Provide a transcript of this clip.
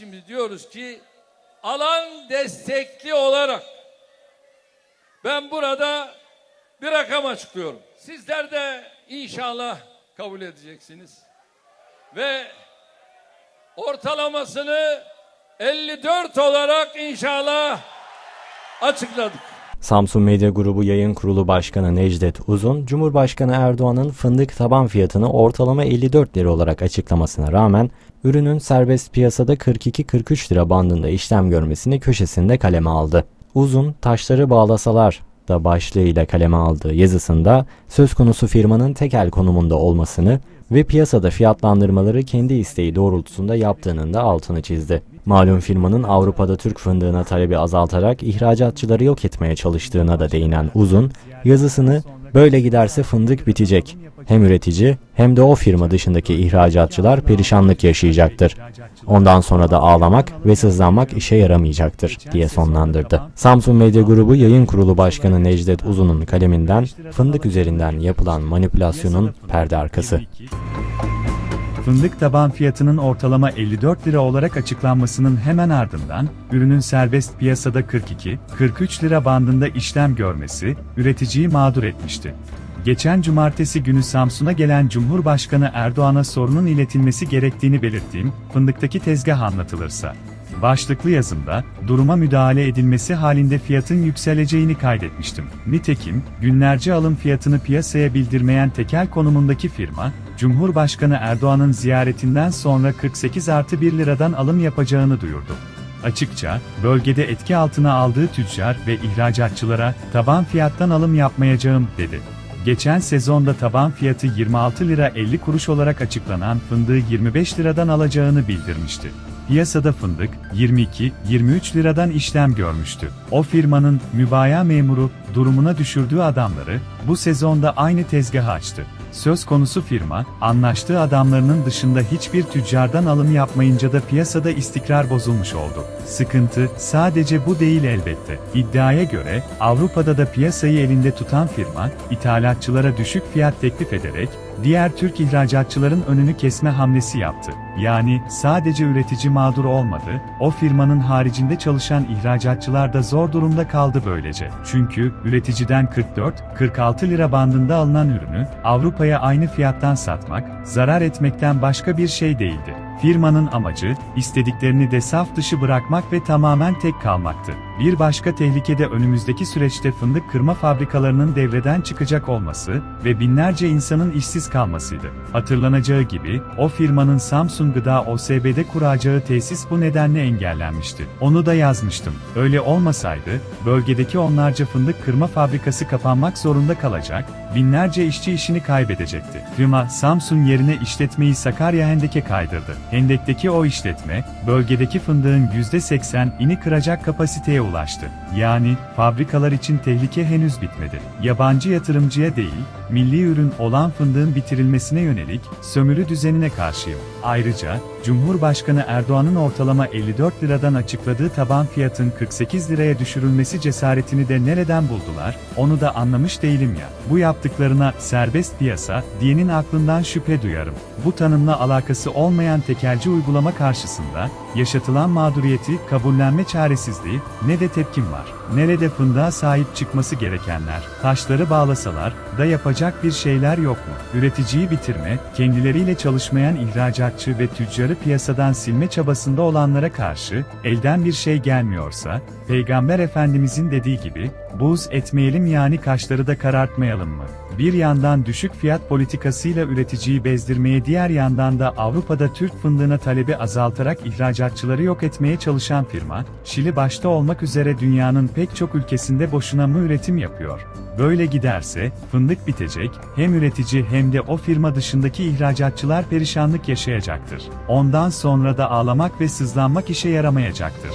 şimdi diyoruz ki alan destekli olarak ben burada bir rakam açıklıyorum. Sizler de inşallah kabul edeceksiniz. Ve ortalamasını 54 olarak inşallah açıkladık. Samsun Medya Grubu Yayın Kurulu Başkanı Necdet Uzun, Cumhurbaşkanı Erdoğan'ın fındık taban fiyatını ortalama 54 lira olarak açıklamasına rağmen ürünün serbest piyasada 42-43 lira bandında işlem görmesini köşesinde kaleme aldı. Uzun, taşları bağlasalar da başlığıyla kaleme aldığı yazısında söz konusu firmanın tekel konumunda olmasını ve piyasada fiyatlandırmaları kendi isteği doğrultusunda yaptığının da altını çizdi. Malum firmanın Avrupa'da Türk fındığına talebi azaltarak ihracatçıları yok etmeye çalıştığına da değinen Uzun, yazısını böyle giderse fındık bitecek. Hem üretici hem de o firma dışındaki ihracatçılar perişanlık yaşayacaktır. Ondan sonra da ağlamak ve sızlanmak işe yaramayacaktır diye sonlandırdı. Samsun Medya Grubu Yayın Kurulu Başkanı Necdet Uzun'un kaleminden fındık üzerinden yapılan manipülasyonun perde arkası. Fındık taban fiyatının ortalama 54 lira olarak açıklanmasının hemen ardından, ürünün serbest piyasada 42-43 lira bandında işlem görmesi, üreticiyi mağdur etmişti. Geçen cumartesi günü Samsun'a gelen Cumhurbaşkanı Erdoğan'a sorunun iletilmesi gerektiğini belirttiğim, fındıktaki tezgah anlatılırsa. Başlıklı yazımda, duruma müdahale edilmesi halinde fiyatın yükseleceğini kaydetmiştim. Nitekim, günlerce alım fiyatını piyasaya bildirmeyen tekel konumundaki firma, Cumhurbaşkanı Erdoğan'ın ziyaretinden sonra 48 artı 1 liradan alım yapacağını duyurdu. Açıkça, bölgede etki altına aldığı tüccar ve ihracatçılara taban fiyattan alım yapmayacağım dedi. Geçen sezonda taban fiyatı 26 lira 50 kuruş olarak açıklanan fındığı 25 liradan alacağını bildirmişti. Piyasada fındık 22-23 liradan işlem görmüştü. O firmanın mübaya memuru durumuna düşürdüğü adamları bu sezonda aynı tezgahı açtı. Söz konusu firma, anlaştığı adamlarının dışında hiçbir tüccardan alım yapmayınca da piyasada istikrar bozulmuş oldu. Sıkıntı sadece bu değil elbette. İddiaya göre Avrupa'da da piyasayı elinde tutan firma, ithalatçılara düşük fiyat teklif ederek diğer Türk ihracatçıların önünü kesme hamlesi yaptı. Yani sadece üretici mağdur olmadı, o firmanın haricinde çalışan ihracatçılar da zor durumda kaldı böylece. Çünkü üreticiden 44-46 lira bandında alınan ürünü Avrupa'ya aynı fiyattan satmak, zarar etmekten başka bir şey değildi. Firmanın amacı, istediklerini de saf dışı bırakmak ve tamamen tek kalmaktı. Bir başka tehlike de önümüzdeki süreçte fındık kırma fabrikalarının devreden çıkacak olması ve binlerce insanın işsiz kalmasıydı. Hatırlanacağı gibi, o firmanın Samsung Gıda OSB'de kuracağı tesis bu nedenle engellenmişti. Onu da yazmıştım. Öyle olmasaydı, bölgedeki onlarca fındık kırma fabrikası kapanmak zorunda kalacak, binlerce işçi işini kaybedecekti. Firma, Samsung yerine işletmeyi Sakarya Hendek'e kaydırdı. Hendek'teki o işletme, bölgedeki fındığın %80'ini kıracak kapasiteye ulaştı. Yani, fabrikalar için tehlike henüz bitmedi. Yabancı yatırımcıya değil, milli ürün olan fındığın bitirilmesine yönelik sömürü düzenine karşıyım. Ayrıca, Cumhurbaşkanı Erdoğan'ın ortalama 54 liradan açıkladığı taban fiyatın 48 liraya düşürülmesi cesaretini de nereden buldular, onu da anlamış değilim ya. Bu yaptıklarına serbest piyasa diyenin aklından şüphe duyarım. Bu tanımla alakası olmayan tekelci uygulama karşısında yaşatılan mağduriyeti kabullenme çaresizliği ne de tepkim var. Nerede fındığa sahip çıkması gerekenler, taşları bağlasalar da yapacak bir şeyler yok mu? Üreticiyi bitirme, kendileriyle çalışmayan ihracatçı ve tüccarı piyasadan silme çabasında olanlara karşı elden bir şey gelmiyorsa, Peygamber Efendimizin dediği gibi, buz etmeyelim yani kaşları da karartmayalım mı? Bir yandan düşük fiyat politikasıyla üreticiyi bezdirmeye diğer yandan da Avrupa'da Türk fındığına talebi azaltarak ihracatçıları yok etmeye çalışan firma, Şili başta olmak üzere dünyanın pek çok ülkesinde boşuna mı üretim yapıyor? Böyle giderse, fındık bitecek, hem üretici hem de o firma dışındaki ihracatçılar perişanlık yaşayacaktır. Ondan sonra da ağlamak ve sızlanmak işe yaramayacaktır.